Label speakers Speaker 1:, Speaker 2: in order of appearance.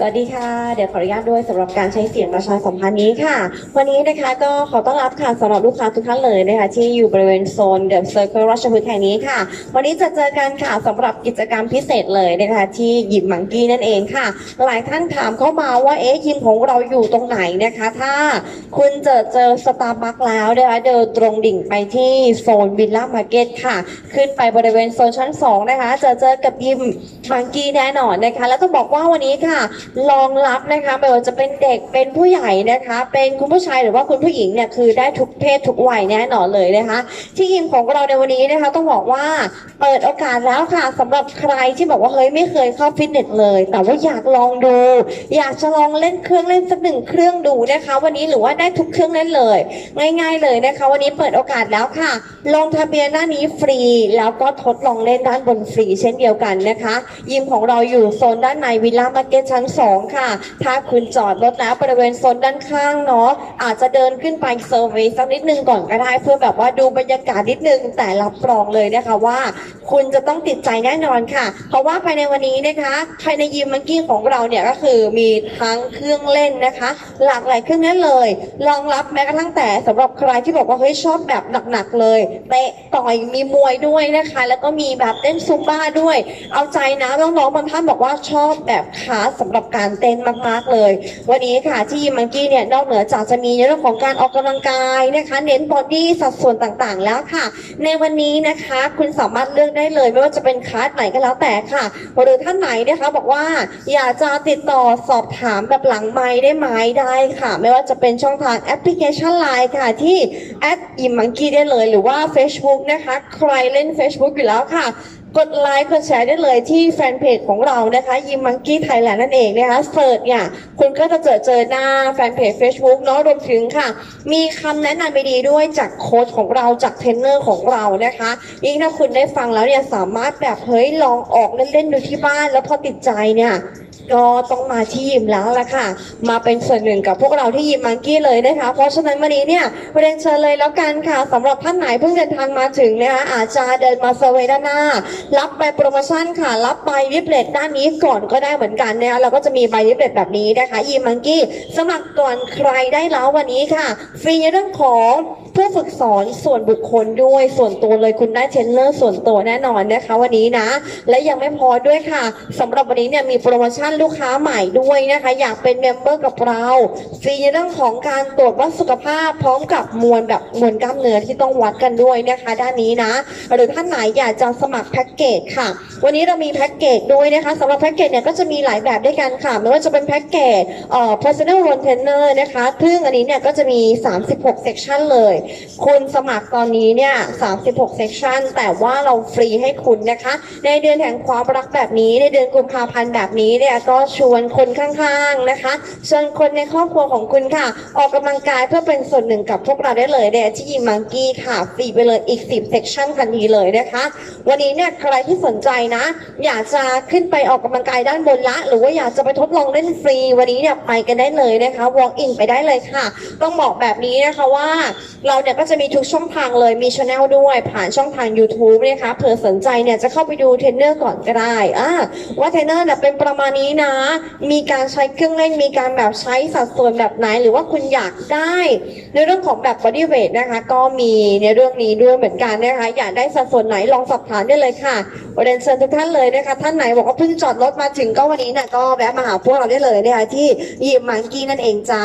Speaker 1: สวัสดีค่ะ เดี๋ยวขออนุญาตด้วยสำหรับการใช้เสียงประชาสัมพันธ์นี้ค่ะ วันนี้นะคะก็ขอต้อนรับค่ะสำหรับลูกค้าทุกท่านเลยนะคะที่อยู่บริเวณโซนเดอะเซอร์เคิลราชพฤกษ์แห่งนี้ค่ะ วันนี้จะเจอกันค่ะสำหรับกิจกรรมพิเศษเลยนะคะที่ยิมมังกี้นั่นเองค่ะ หลายท่านถามเข้ามาว่าเอ๊ะยิมของเราอยู่ตรงไหนนะคะ ถ้าคุณเจอเจอสตาร์บัคแล้วนะคะเดินตรงดิ่งไปที่โซนวิลล่ามาร์เก็ตค่ะ ขึ้นไปบริเวณโซนชั้น2นะคะจอเจอกับยิมมังกี้แน่นอนนะคะ แล้วต้องบอกว่าวันนี้ค่ะรองรับนะคะไม่ว่าจะเป็นเด็กเป็นผู้ใหญ่นะคะ เป็นคุณผู้ชายหรือว่าคุณผู้หญิงเนี่ยคือได้ทุกเพศทุกวัยแน่นอนเลยนะคะ ที่ยิมของเราในวันนี้นะคะต้องบอกว่าเปิดโอกาสแล้วค่ะสำหรับใครที่บอกว่าเฮ้ยไม่เคยเข้าฟิตเนสเลย แต่ว่าอยากลองดู อยากจะลองเล่นเครื่องเล่นสักหนึ่งเครื่องดูนะคะ วันนี้หรือว่าได้ทุกเครื่องเล่นเลย ง่าย ๆเลยนะคะ วันนี้เปิดโอกาสแล้วค่ะ ลงทะเบียนหน้านี้ฟรี แล้วก็ทดลองเล่นด้านบนฟรี เช่นเดียวกันนะคะ ยิมของเราอยู่โซนด้านในวิลล่ามาร์เก็ตชั้น2 ค่ะ ถ้าคุณจอดรถแล้วบริเวณโซนด้านข้างเนาะอาจจะเดินขึ้นไปเซอร์วย์สักนิดนึงก่อนก็ได้เพื่อแบบว่าดูบรรยากาศนิดนึงแต่รับรองเลยนะคะว่า คุณจะต้องติดใจแน่นอนค่ะ เพราะว่าภายในวันนี้นะคะภายในยิมมังกี้ของเราเนี่ยก็คือมีทั้งเครื่องเล่นนะคะ หลากหลายเครื่องเล่นเลยรองรับแม้กระทั่งแต่สำหรับใครที่บอกว่าเฮ้ยชอบแบบหนักๆเลยเตะต่อยมีมวยด้วยนะคะ แล้วก็มีแบบเต้นซุมบ้าด้วย เอาใจนะน้องๆบางท่านบอกว่าชอบแบบคาสสำหรับการเต้นมาก ๆ เลย วันนี้ค่ะที่มังกี้เนี่ยนอกเหนือจากจะมีในเรื่องของการออกกำลังกายนะคะ เน้นบอดี้สัดส่วนต่างๆ แล้วค่ะ ในวันนี้นะคะคุณสามารถเลือกได้เลย ไม่ว่าจะเป็นคลาสไหนก็แล้วแต่ค่ะ หรือท่านไหนนะคะบอกว่าอยากจะติดต่อสอบถามแบบหลังไม้ได้ไหมได้ค่ะ ไม่ว่าจะเป็นช่องทางแอปพลิเคชัน Line ค่ะที่แอดอิมมังกี้ได้เลย หรือว่า Facebook นะคะ ใครเล่น Facebook อยู่แล้วค่ะ กดไลค์กดแชร์ได้เลยที่แฟนเพจของเรานะคะยิมมังกี้ไทยแลนด์นั่นเองนะคะเสิร์ชเนี่ยคุณก็จะเจอเจอหน้าแฟนเพจ Facebook เนาะรวมถึงค่ะ มีคำแนะนำไปดีๆด้วยจากโค้ชของเราจากเทรนเนอร์ของเรานะคะยิ่งถ้าคุณได้ฟังแล้วเนี่ยสามารถแบบเฮ้ยลองออกเล่นๆดูที่บ้านแล้วพอติดใจเนี่ย ก็ต้องมาที่ยิมแล้วละค่ะ มาเป็นส่วนหนึ่งกับพวกเราที่ยิมมังกี้เลยนะคะ เพราะฉะนั้นวันนี้เนี่ยเรียนเชิญเลยแล้วกันค่ะสำหรับท่านไหนเพิ่งเดินทางมาถึงนะคะอาจจะเดินมาเซอร์เวย์ด้านหน้า รับใบโปรโมชั่นค่ะ รับใบวิบเลตด้านนี้ก่อนก็ได้เหมือนกันนะคะเราก็จะมีใบวิบเลตแบบนี้นะคะยิมมังกี้สมัครก่อนใครได้แล้ววันนี้ค่ะ ฟรีในเรื่องของผู้ฝึกสอนส่วนบุคคลด้วยส่วนตัวเลยคุณได้เทรนเนอร์ส่วนตัวแน่นอนนะคะวันนี้นะ และยังไม่พอด้วยค่ะสำหรับวันนี้เนี่ยมีโปรโมชั่นลูกค้าใหม่ด้วยนะคะ อยากเป็นเมมเบอร์กับเราฟรีในเรื่องของการตรวจวัดสุขภาพพร้อมกับมวลแบบมวลกล้ามเนื้อที่ต้องวัดกันด้วยนะคะ ด้านนี้นะ หรือท่านไหนอยากจะสมัครแพ็กเกจค่ะ วันนี้เรามีแพ็กเกจด้วยนะคะสำหรับแพ็กเกจเนี่ยก็จะมีหลายแบบด้วยกันค่ะไม่ว่าจะเป็นแพ็กเกจเอ่อ personal run trainer นะคะซึ่งอันนี้เนี่ยก็จะมี 36 section เลย คุณสมัครตอนนี้เนี่ย 36 section แต่ว่าเราฟรีให้คุณนะคะ ในเดือนแห่งความรักแบบนี้ในเดือนกุมภาพันธ์แบบนี้เนี่ยก็ชวนคนข้างๆนะคะเชิญคนในครอบครัวของคุณค่ะ ออกกำลังกายเพื่อเป็นส่วนหนึ่งกับพวกเราได้เลยเนี่ยที่ยิมมังกี้ค่ะฟรีไปเลยอีก 10 section ทันทีเลยนะคะ วันนี้เนี่ยใครที่สนใจนะ อยากจะขึ้นไปออกกำลังกายด้านบนละ หรือว่าอยากจะไปทดลองเล่นฟรี วันนี้เนี่ยไปกันได้เลยนะคะ walk in ไปได้เลยค่ะ ต้องบอกแบบนี้นะคะว่าเราเนี่ยก็จะมีทุกช่องทางเลยมีช anel ด้วยผ่านช่องทาง YouTube นะคะเผื่อสนใจเนี่ยจะเข้าไปดูเทรนเนอร์ก่อนก็ได้อ่าว่าเทรนเนอร์เนี่ยเป็นประมาณนี้นะ มีการใช้เครื่องเล่น มีการแบบใช้สัดส่วนแบบไหน หรือว่าคุณอยากได้ ในเรื่องของแบบบอดี้เวทนะคะ ก็มีในเรื่องนี้ด้วยเหมือนกันนะคะ อยากได้สัดส่วนไหนลองสอบถามได้เลยค่ะเรียนเชิญทุกท่านเลยนะคะ ท่านไหนบอกว่าเพิ่งจอดรถมาถึงก็วันนี้นะ่ะก็แวะมาหาพวกเราได้เลยนะคะที่ยิมมังกี้นั่นเองจ้า